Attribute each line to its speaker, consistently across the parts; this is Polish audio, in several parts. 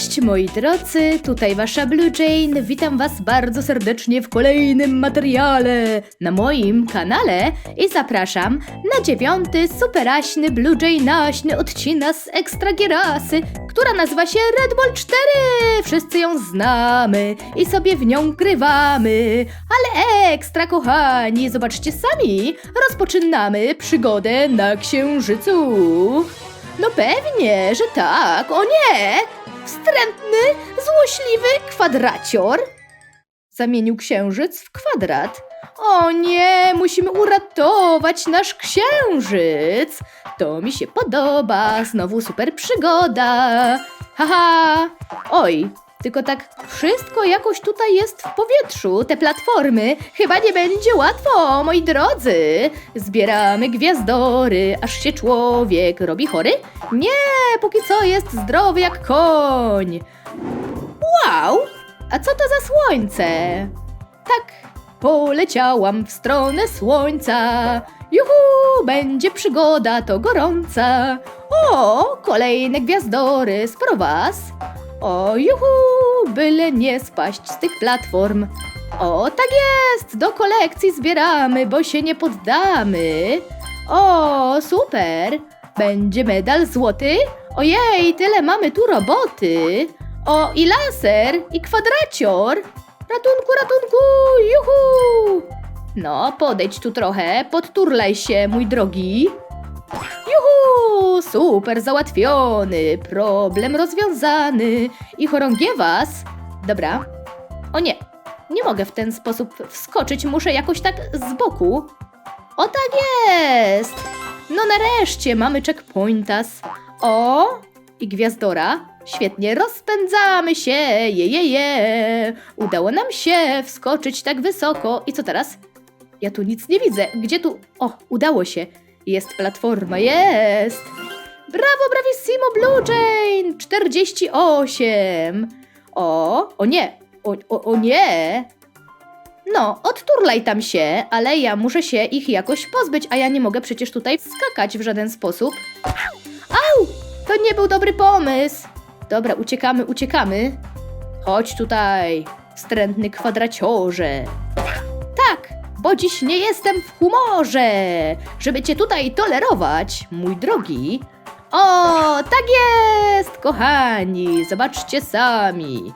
Speaker 1: Cześć moi drodzy, tutaj wasza Blue Jane. Witam was bardzo serdecznie w kolejnym materiale na moim kanale i zapraszam na dziewiąty superaśny Blue Jane'aśny odcinek z Ekstra Gierasy, która nazywa się Red Bull 4. Wszyscy ją znamy i sobie w nią grywamy, ale ekstra kochani, zobaczcie sami, rozpoczynamy przygodę na Księżycu. No pewnie, że tak. O nie! Wstrętny, złośliwy kwadracior. Zamienił księżyc w kwadrat. O nie, musimy uratować nasz księżyc. To mi się podoba. Znowu super przygoda. Haha. Oj, tylko tak wszystko jakoś tutaj jest w powietrzu, te platformy. Chyba nie będzie łatwo, moi drodzy. Zbieramy gwiazdory, aż się człowiek robi chory? Nie, póki co jest zdrowy jak koń. Wow, a co to za słońce? Tak, poleciałam w stronę słońca. Juhu, będzie przygoda to gorąca. O, kolejne gwiazdory, sporo was. O, juhu, byle nie spaść z tych platform. O, tak jest, do kolekcji zbieramy, bo się nie poddamy. O, super, będzie medal złoty? Ojej, tyle mamy tu roboty. O, i laser, i kwadracior. Ratunku, ratunku, juhu. No, podejdź tu trochę, podturlaj się, mój drogi. Juhu! Super załatwiony! Problem rozwiązany! I chorągiewas? Dobra. O nie, nie mogę w ten sposób wskoczyć, muszę jakoś tak z boku. O tak jest! No nareszcie mamy checkpointas. O! I gwiazdora. Świetnie, rozpędzamy się! Je, je, je! Udało nam się wskoczyć tak wysoko. I co teraz? Ja tu nic nie widzę. Gdzie tu? O, udało się. Jest platforma, jest! Brawo, bravissimo, Blue Jane! 48! O, o nie, o, o, o nie! No, odturlaj tam się, ale ja muszę się ich jakoś pozbyć, a ja nie mogę przecież tutaj skakać w żaden sposób. Au! To nie był dobry pomysł! Dobra, uciekamy, uciekamy. Chodź tutaj, wstrętny kwadraciorze. Bo dziś nie jestem w humorze, żeby cię tutaj tolerować, mój drogi. O, tak jest, kochani, zobaczcie sami.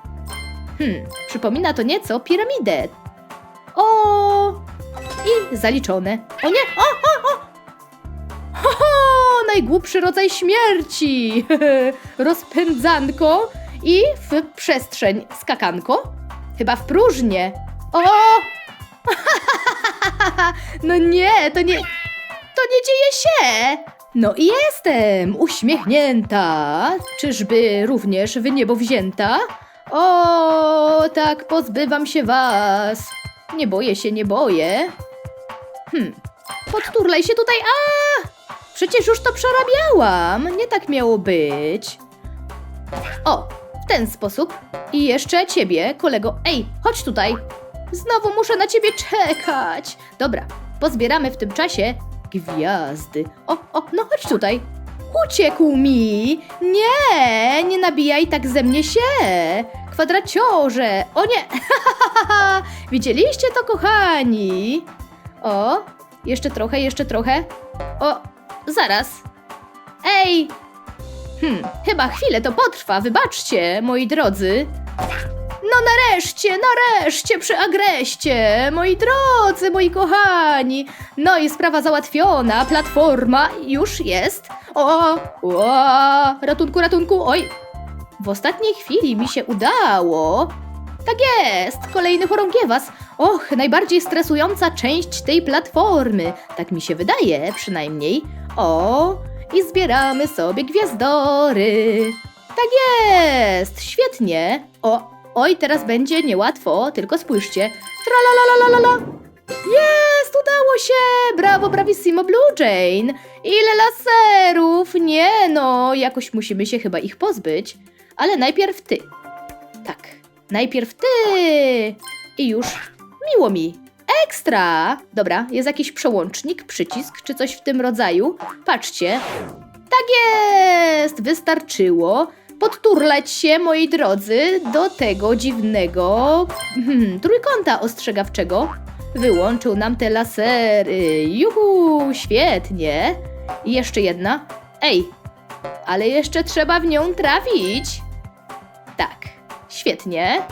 Speaker 1: Hmm, przypomina to nieco piramidę. O, i zaliczone. O nie, o, o, o! Ho, ho, najgłupszy rodzaj śmierci. Rozpędzanko i w przestrzeń skakanko. Chyba w próżnię. O, no nie, to nie. To nie dzieje się! No i jestem uśmiechnięta. Czyżby również w niebo wzięta? O, tak, pozbywam się was. Nie boję się, nie boję. Hmm, podturlaj się tutaj. A! Przecież już to przerabiałam. Nie tak miało być. O, w ten sposób. I jeszcze ciebie, kolego. Ej, chodź tutaj. Znowu muszę na ciebie czekać. Dobra, pozbieramy w tym czasie gwiazdy. O, o, no chodź tutaj. Uciekł mi! Nie, nie nabijaj tak ze mnie się! Kwadraciorze! O nie! Widzieliście to, kochani? O, jeszcze trochę, jeszcze trochę. O, zaraz. Ej! Hmm, chyba chwilę to potrwa, wybaczcie, moi drodzy. No nareszcie, nareszcie przy agreście, moi drodzy, moi kochani. No i sprawa załatwiona, platforma już jest. O, o, ratunku, ratunku, oj. W ostatniej chwili mi się udało. Tak jest, kolejny chorągiewas. Och, najbardziej stresująca część tej platformy. Tak mi się wydaje, przynajmniej. O, i zbieramy sobie gwiazdory. Tak jest, świetnie. O, oj, teraz będzie niełatwo, tylko spójrzcie. Tralalalala. Jest, udało się! Brawo, bravissimo Blue Jane! Ile laserów! Nie no, jakoś musimy się chyba ich pozbyć. Ale najpierw ty. Tak, najpierw ty! I już miło mi. Ekstra! Dobra, jest jakiś przełącznik, przycisk czy coś w tym rodzaju. Patrzcie. Tak jest! Wystarczyło podturlać się, moi drodzy, do tego dziwnego hmm, trójkąta ostrzegawczego. Wyłączył nam te lasery. Juhu, świetnie. I jeszcze jedna. Ej, ale jeszcze trzeba w nią trafić. Tak, świetnie.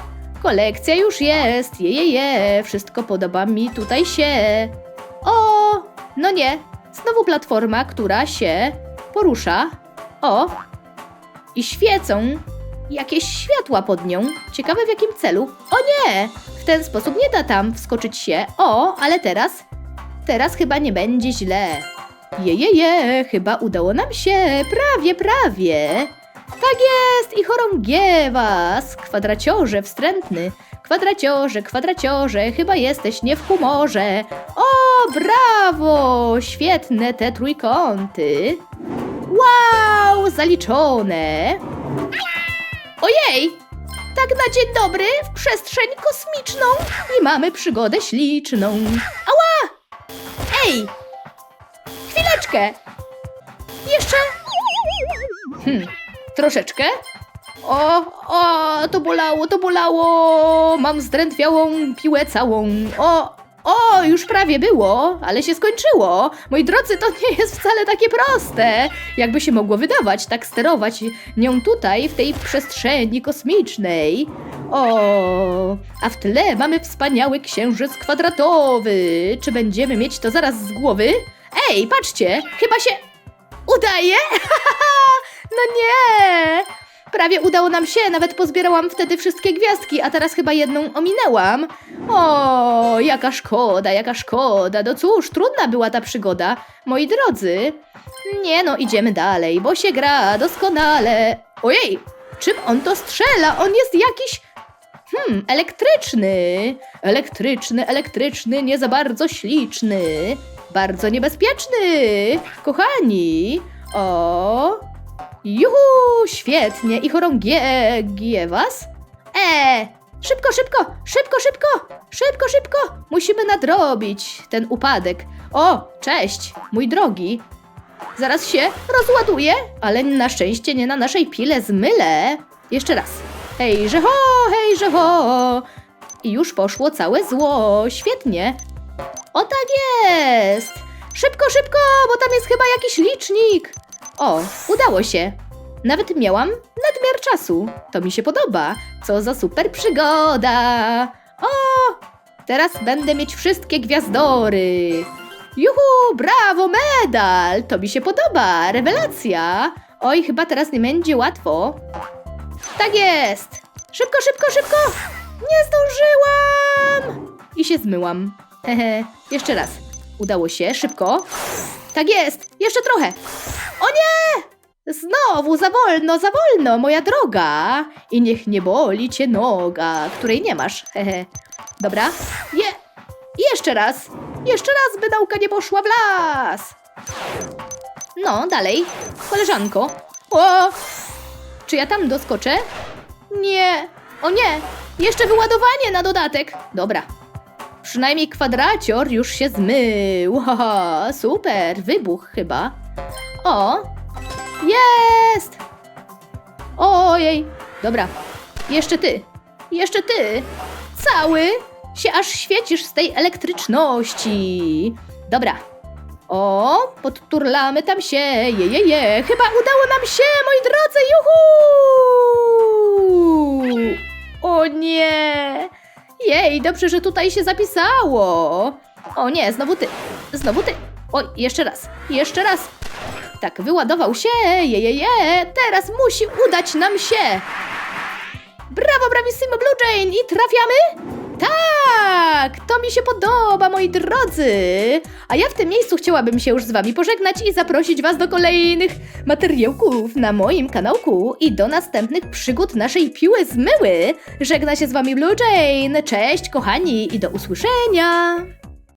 Speaker 1: Kolekcja już jest. Je, je, je. Wszystko podoba mi tutaj się. O, no nie. Znowu platforma, która się porusza. O, i świecą jakieś światła pod nią. Ciekawe w jakim celu. O nie! W ten sposób nie da tam wskoczyć się. O, ale teraz, teraz chyba nie będzie źle. Je, je, je, chyba udało nam się. Prawie, prawie. Tak jest i chorągiewas. Kwadraciorze wstrętny. Kwadraciorze, kwadraciorze, chyba jesteś nie w humorze. O, brawo! Świetne te trójkąty. Wow, zaliczone. Ojej! Tak na dzień dobry w przestrzeń kosmiczną i mamy przygodę śliczną. Ała! Ej! Chwileczkę! Jeszcze... Hmm, troszeczkę. O, o, to bolało, to bolało. Mam zdrętwiałą piłę całą. O, o, już prawie było, ale się skończyło. Moi drodzy, to nie jest wcale takie proste. Jakby się mogło wydawać, tak sterować nią tutaj, w tej przestrzeni kosmicznej. O, a w tle mamy wspaniały księżyc kwadratowy. Czy będziemy mieć to zaraz z głowy? Ej, patrzcie, chyba się udaje. no nie. Prawie udało nam się, nawet pozbierałam wtedy wszystkie gwiazdki, a teraz chyba jedną ominęłam. O, jaka szkoda, jaka szkoda. No cóż, trudna była ta przygoda. Moi drodzy, nie no, idziemy dalej, bo się gra doskonale. Ojej, czym on to strzela? On jest jakiś... Hmm, elektryczny. Elektryczny, elektryczny, nie za bardzo śliczny. Bardzo niebezpieczny. Kochani. O, Juhu, świetnie. I chorągie was? E, szybko, szybko, szybko, szybko, szybko, szybko. Musimy nadrobić ten upadek. O, cześć, mój drogi. Zaraz się rozładuje, ale na szczęście nie na naszej pile zmylę. Jeszcze raz. Hejże ho, hejże ho. I już poszło całe zło. Świetnie. O tak jest. Szybko, szybko, bo tam jest chyba jakiś licznik. O, udało się. Nawet miałam nadmiar czasu. To mi się podoba. Co za super przygoda. O, teraz będę mieć wszystkie gwiazdory. Juhu, brawo, medal. To mi się podoba. Rewelacja. Oj, chyba teraz nie będzie łatwo. Tak jest. Szybko, szybko, szybko. Nie zdążyłam. I się zmyłam. Hehe, jeszcze raz. Udało się, szybko. Tak jest, jeszcze trochę. Nie! Znowu za wolno, za wolno, moja droga. I niech nie boli cię noga, której nie masz. Hehe. Dobra. Je. Jeszcze raz. Jeszcze raz, by nauka nie poszła w las. No, dalej. Koleżanko. O! Czy ja tam doskoczę? Nie. O nie. Jeszcze wyładowanie na dodatek. Dobra. Przynajmniej kwadracior już się zmył. Haha, super, wybuch chyba. O, jest! Ojej, dobra. Jeszcze ty. Jeszcze ty. Cały się aż świecisz z tej elektryczności. Dobra. O, podturlamy tam się. Je, je, je. Chyba udało nam się, moi drodzy. Juhu! O nie! Jej, dobrze, że tutaj się zapisało. O nie, znowu ty. Znowu ty. Oj, jeszcze raz. Jeszcze raz. Tak, wyładował się. Je, je, je. Teraz musi udać nam się. Brawo, bravissimo Blue Jane. I trafiamy? Tak, to mi się podoba, moi drodzy. A ja w tym miejscu chciałabym się już z wami pożegnać i zaprosić was do kolejnych materiałków na moim kanałku i do następnych przygód naszej piły zmyły. Żegna się z wami Blue Jane. Cześć, kochani, i do usłyszenia.